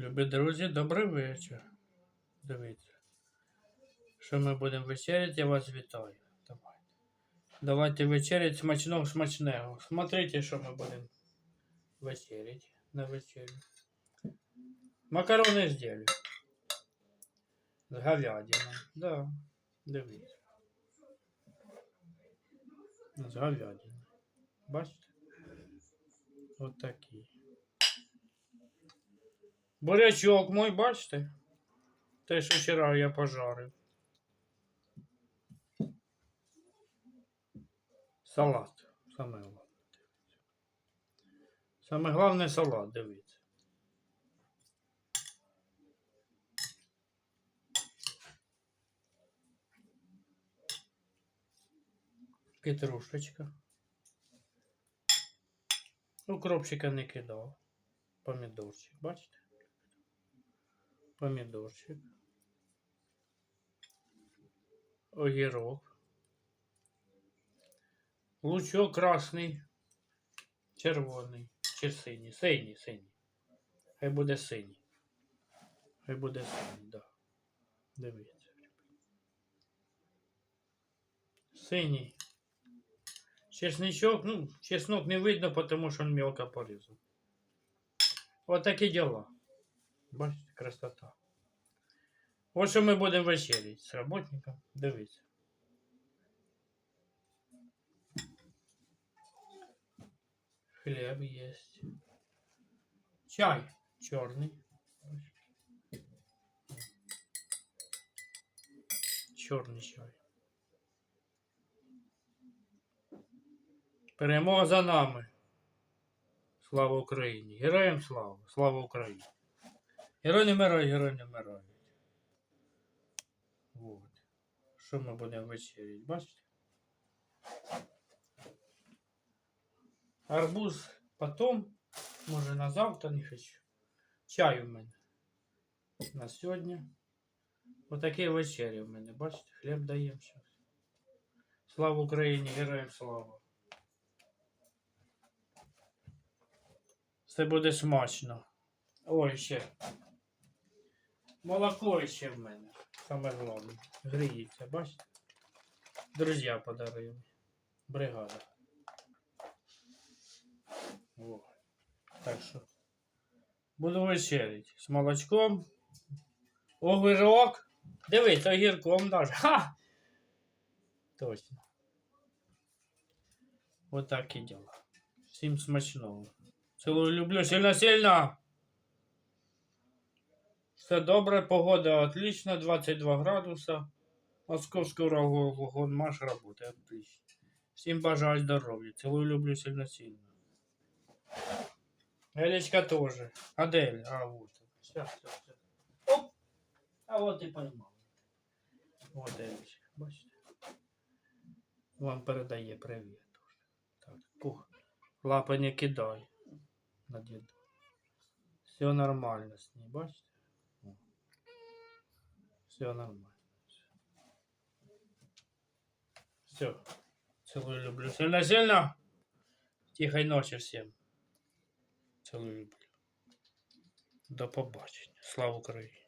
Любі друзі, добрий вечір. Дивіться. Що ми будемо вечеряти, я вас вітаю. Давайте. Давайте вечерять смачного смачного. Смотрите, що ми будемо вечеряти на вечерю. Макарони з ділю. З говядиною. Да. Дивіться. З говядиною. Бачите? От такі. Бурячок мой, бачите? Те, що вчора я пожарив. Салат. Саме головне. Саме головне салат, дивіться. Петрушечка. Укропчика не кидав. Помідорчик, бачите? Помідорчик. Огірок. Лучок красний. Червоний. Чи синій? Синій, синій. Хай буде синій. Хай буде синій, да. Дивіться. Синій. Чесничок, ну, чеснок не видно, тому що він мелко порізан. Вот такі діла. Бачите, красота. Ось що ми будемо вечеряти з работником. Дивіться. Хліб є. Чай чорний. Чорний чай. Перемога за нами. Слава Україні! Героям слава! Слава Україні! Герой не вмирає, герой не вмирає. Вот. Що ми будемо вечеряти, бачите? Арбуз потом, може на завтра не хочу. Чай у мене. На сьогодні. Отакі вечері в мене, бачите, хліб даємо зараз. Слава Україні, героям слава! Це буде смачно. Ой, ще. Молоко ще в мене. Саме головне. Гріється, бачите? Друзі подарили. Бригада. О. Так що. Буду вечерять з молочком. Огірок. Дивись, огірком даже. Ха! Точно. Вот так і діла. Всім смачного. Цілую люблю сильно-сильно. Все добре, погода отлично, 22 градуса. Московський вагон маш работает отлично. Всім бажаю здоров'я. Цілую люблю сильно-сильно. Элечка тоже. Адель, а вот. Все, все, все. Оп! А вот и поймал. Вот Элечка, бачите? Вам передає привіт. Так, пух. Лапи не кидай на діду. Все нормально з ней, бачите? Все нормально. Все. Целую, люблю. Сильно-сильно. Тихой ночи всем. Целую, люблю. До побачення. Слава Україні.